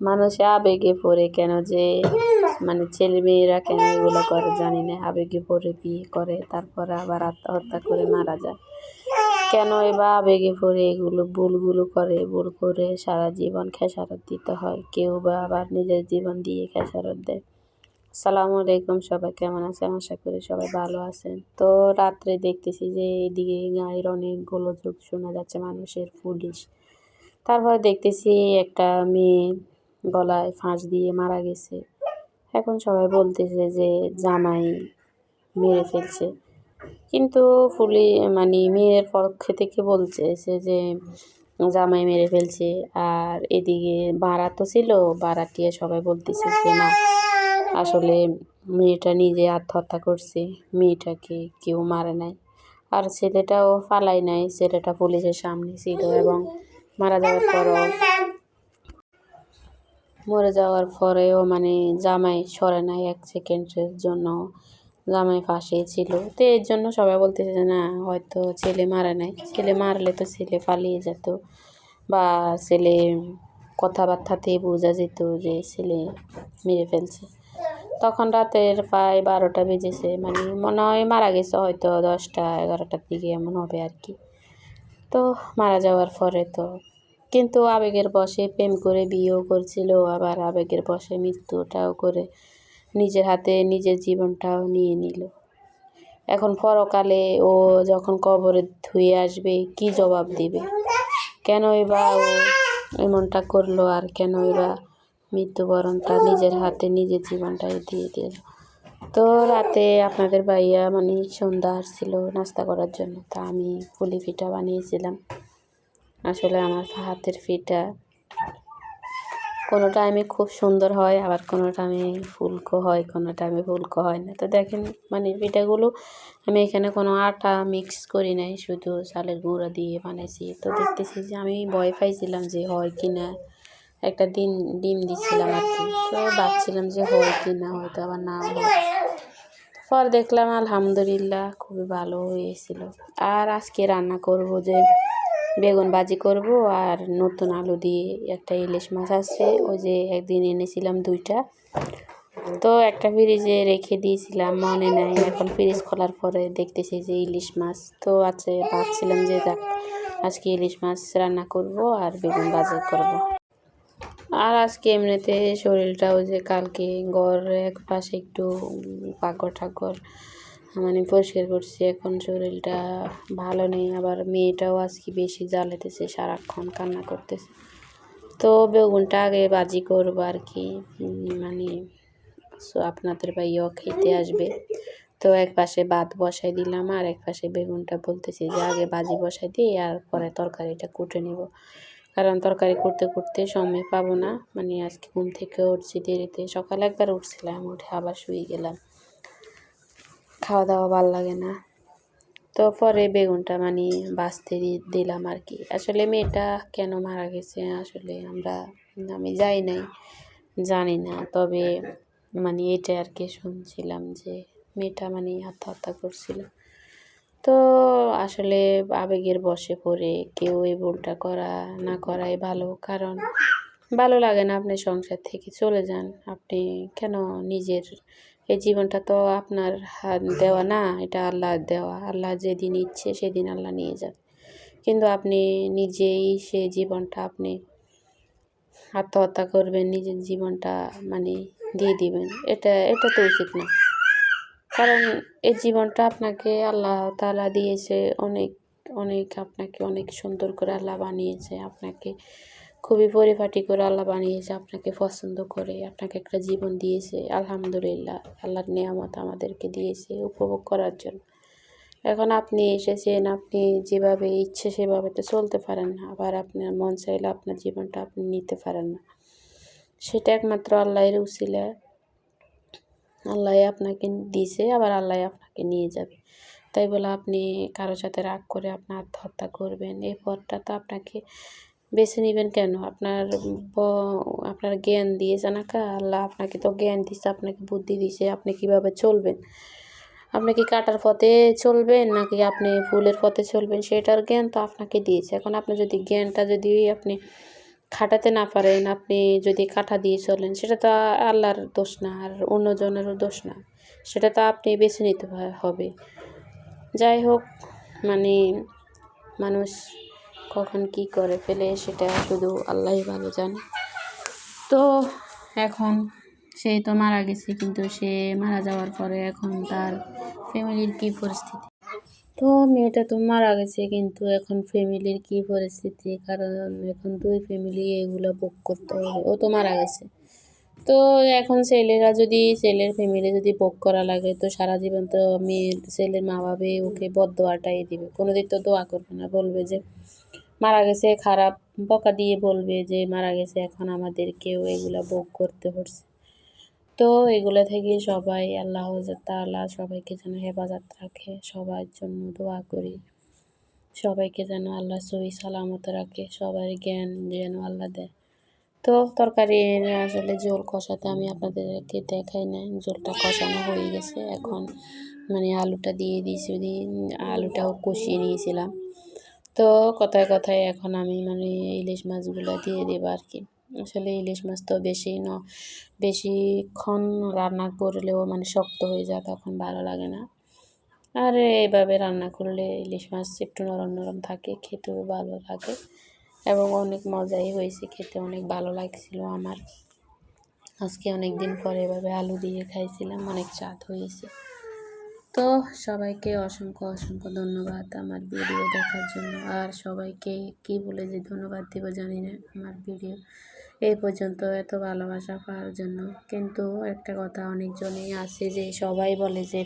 মানুষে আবেগে পড়ে কেন যে? মানে ছেলে মেয়েরা কেন এগুলো করে জানি না। আবেগে পড়ে বিয়ে করে, তারপরে আবার আত্মহত্যা করে মারা যায়। কেন এবার আবেগে পড়ে এগুলো ভুলগুলো করে, ভুল করে সারা জীবন খেসারত দিতে হয়? কেউ বা আবার নিজের জীবন দিয়ে খেসারত দেয়। সালামু আলাইকুম সবাই, কেমন আছেন? আশা করি সবাই ভালো আছেন। তো রাত্রে দেখতেছি যে এদিকে গাড়ির অনেক গোলযোগ শোনা যাচ্ছে, মানুষের পুলিশ। তারপর দেখতেছি একটা মেয়ে গলায় ফাঁস দিয়ে মারা গেছে। এখন সবাই বলতেছে যে জামাই মেরে ফেলছে। কিন্তু ফুলি মানে মেয়ের পক্ষ থেকে বলছে যে জামাই মেরে ফেলছে। আর এদিকে বাড়া তো ছিল, বাড়াটিয়ে সবাই বলতেছে যে না, আসলে মেয়েটা নিজে আত্মহত্যা করছে, মেয়েটাকে কেউ মারে নাই। আর ছেলেটাও ফালাই নাই, ছেলেটা পুলিশের সামনে ছিল এবং মারা যাওয়ার পরও মরে যাওয়ার পরেও মানে জামাই সরে নাই এক সেকেন্ডের জন্য। জামাই ফাঁসিয়ে ছিল। তো এর জন্য সবাই বলতেছে যে, না, হয়তো ছেলে মারে নাই। ছেলে মারলে তো ছেলে পালিয়ে যেত বা ছেলে কথাবার্তাতেই বোঝা যেত যে ছেলে মেরে ফেলছে। তখন রাতের প্রায় বারোটা বেজেছে। মানে মনে হয় মারা গেছে হয়তো দশটা, এগারোটার দিকে, এমন হবে আর কি। তো মারা যাওয়ার পরে তো কিন্তু আবেগের বশে প্রেম করে বিয়েও করছিল, আবার আবেগের বশে মৃত্যুটাও করে নিজের হাতে নিজের জীবনটাও নিয়ে নিল। এখন পরকালে ও যখন কবরে ধুয়ে আসবে, কি জবাব দিবে? কেনই বা ও এমনটা করল আর কেনই বা মৃত্যুবরণটা নিজের হাতে নিজের জীবনটাই দিয়ে দিল। তো রাতে আপনাদের ভাইয়া মানে সন্ধ্যা আসছিল নাস্তা করার জন্য, তা আমি পুলি পিঠা বানিয়েছিলাম। আসলে আমার হাতের পিঠা কোনো টাইমে খুব সুন্দর হয়, আবার কোনো টাইমে ফুলকো হয়, কোনো টাইমে ফুলকো হয় না। তো দেখেন মানে পিঠাগুলো আমি এখানে কোনো আটা মিক্স করি নাই, শুধু চালের গুঁড়া দিয়ে বানাইছি। তো দেখতেছি যে আমি ভয় পাইছিলাম যে হয় কি না একটা দিন, ডিম দিছিলাম আর কি। তো ভাবছিলাম যে হয় কি না হয়তো আবার না হয়। পর দেখলাম, আলহামদুলিল্লাহ, খুবই ভালো হয়েছিল। আর আজকে রান্না করব যে বেগুন ভাজি করব আর নতুন আলু দিয়ে একটা ইলিশ মাছ আছে, ওই যে একদিন এনেছিলাম দুইটা। তো একটা ফ্রিজে রেখে দিয়েছিলাম, মনে নাই। এখন ফ্রিজ খোলার পরে দেখতেছি যে ইলিশ মাছ। তো আছে ভাবছিলাম যে দেখ আজকে ইলিশ মাছ রান্না করব আর বেগুন ভাজি করব। আর আজকে এমনিতে শরীরটাও যে কালকে গড় এক পাশে একটু পাগর ঠাগর মানে পরিষ্কার করছি, এখন শরীরটা ভালো নেই, আবার মেয়েটাও আজকে বেশি জ্বালাতেছে, সারাক্ষণ কান্না করতেছে। তো বেগুনটা আগে বাজি করব আর কি মানে আপনাদের ভাইয়াও খেতে আসবে। তো এক পাশে ভাত বসাই দিলাম আর এক পাশে বেগুনটা বলতেছি যে আগে বাজি বসাই দিই আর পরে তরকারিটা কুটে নেব। কারণ তরকারি করতে করতে সময় পাবো না মানে আজকে ঘুম থেকে উঠছি দেরিতে, সকালে একবার উঠছিলাম, উঠে আবার শুয়ে গেলাম। খাওয়া দাওয়া ভালো লাগে না। তো পরে বেগুনটা মানে বাঁচতে দিলাম আর কি আসলে মেয়েটা কেন মারা গেছে আসলে আমরা, আমি যাই নাই, জানি না। তবে মানে এটা আর কি শুনছিলাম যে মেয়েটা মানে আত্মহত্যা করছিল। তো আসলে আবেগের বসে পড়ে কেউ এই ভুলটা করা, না করাই ভালো। কারণ ভালো লাগে না আপনি সংসার থেকে চলে যান। আপনি কেন নিজের এই জীবনটা তো আপনার হাত দেওয়া না, এটা আল্লাহ দেওয়া। আল্লাহ যেদিন ইচ্ছে সেদিন আল্লাহ নিয়ে যান। কিন্তু আপনি নিজেই সে জীবনটা আপনি আত্মহত্যা করবেন, নিজের জীবনটা মানে দিয়ে দিবেন। এটা এটা তো উচিত না। কারণ এই জীবনটা আপনাকে আল্লাহ তালা দিয়েছে, অনেক অনেক, আপনাকে অনেক সুন্দর করে আল্লাহ বানিয়েছে। আপনাকে খুবই পরিপাটি করে আল্লাহ বানিয়েছে, আপনাকে পছন্দ করে, আপনাকে একটা জীবন দিয়েছে, আলহামদুলিল্লাহ। আল্লাহর নিয়ামত আমাদেরকে দিয়েছে উপভোগ করার জন্য। এখন আপনি এসেছেন, আপনি যেভাবে ইচ্ছে সেভাবে তো চলতে পারেন না, আবার আপনার মন চাইলে আপনার জীবনটা আপনি নিতে পারেন না। সেটা একমাত্র আল্লাহর উচিলা আল্লাহ আপনাকে দিয়েছে, আবার আল্লাহ আপনাকে নিয়ে যাবে। তাই বলে আপনি কারোর সাথে রাগ করে আপনি আত্মহত্যা করবেন এই পথটা তো আপনাকে বেছে নেবেন কেন? আপনার আপনার জ্ঞান দিয়েছে না কা? আল্লাহ আপনাকে তো জ্ঞান দিচ্ছে আপনাকে বুদ্ধি দিছে, আপনি কীভাবে চলবেন? আপনি কি কাটার পথে চলবেন নাকি আপনি ফুলের পথে চলবেন? সেটার জ্ঞান তো আপনাকে দিয়েছে। এখন আপনি যদি জ্ঞানটা যদি আপনি খাটাতে না পারেন, আপনি যদি কাঠা দিয়ে চলেন, সেটা তো আল্লাহর দোষ না, আর অন্যজনেরও দোষ না। সেটা তো আপনি বেছে নিতে হবে। যাই হোক মানে মানুষ কখন কি করে ফেলে সেটা শুধু আল্লাহই ভালো জানে। তো এখন সে তো মারা গেছে, কিন্তু সে মারা যাওয়ার পরে এখন তার ফ্যামিলির কী পরিস্থিতি? তো মেয়েটা তো মারা গেছে, কিন্তু এখন ফ্যামিলির কী পরিস্থিতি? কারণ এখন দুই ফ্যামিলি এগুলো ভোগ করতে হবে, ও তো মারা গেছে। তো এখন ছেলেরা যদি, ছেলের ফ্যামিলি যদি ভোগ করা লাগে, তো সারা জীবন তো মেয়ের ছেলের মা বাবা ওকে বদোয়াটাই দিবে। কোনো দিন তো দোয়া করবে না, বলবে যে মারা গেছে, খারাপ বকা দিয়ে বলবে যে মারা গেছে, এখন আমাদেরকেও এগুলা ভোগ করতে হচ্ছে। তো এগুলো থেকে সবাই আল্লাহ তাআলা সবাইকে যেন হেফাজত রাখে, সবার জন্য দোয়া করি। সবাইকে যেন আল্লাহ সহি সালামত রাখে, সবার জ্ঞান যেন আল্লাহ দেয়। তো তরকারি আসলে ঝোল কষাতে আমি আপনাদেরকে দেখাই না ঝোলটা কষানো হয়ে গেছে। এখন মানে আলুটা দিয়ে দিয়েছি দিয়ে আলুটাও কষিয়ে নিয়েছিলাম। তো কথায় কথায় এখন আমি মানে ইলিশ মাছগুলো দিয়ে দেবো আর কি আসলে ইলিশ মাছ তো বেশি ন বেশিক্ষণ রান্না করলেও মানে শক্ত হয়ে যায়, তখন ভালো লাগে না। আর এইভাবে রান্না করলে ইলিশ মাছ একটু নরম নরম থাকে, খেতেও ভালো লাগে এবং অনেক মজাই হয়েছে, খেতে অনেক ভালো লাগছিল আমার। আজকে অনেক দিন পরে এভাবে আলু দিয়ে খাইছিলাম, অনেক স্বাদ হয়েছে। তো সবাইকে অসংখ্য অসংখ্য ধন্যবাদ আমার ভিডিও দেখার জন্য। আর সবাইকে কি বলে যে ধন্যবাদ দিব জানি না আমার ভিডিও। এই পর্যন্ত এত ভালোবাসা পাওয়ার জন্য। কিন্তু একটা কথা অনেকজনেই আছে যে সবাই বলে যে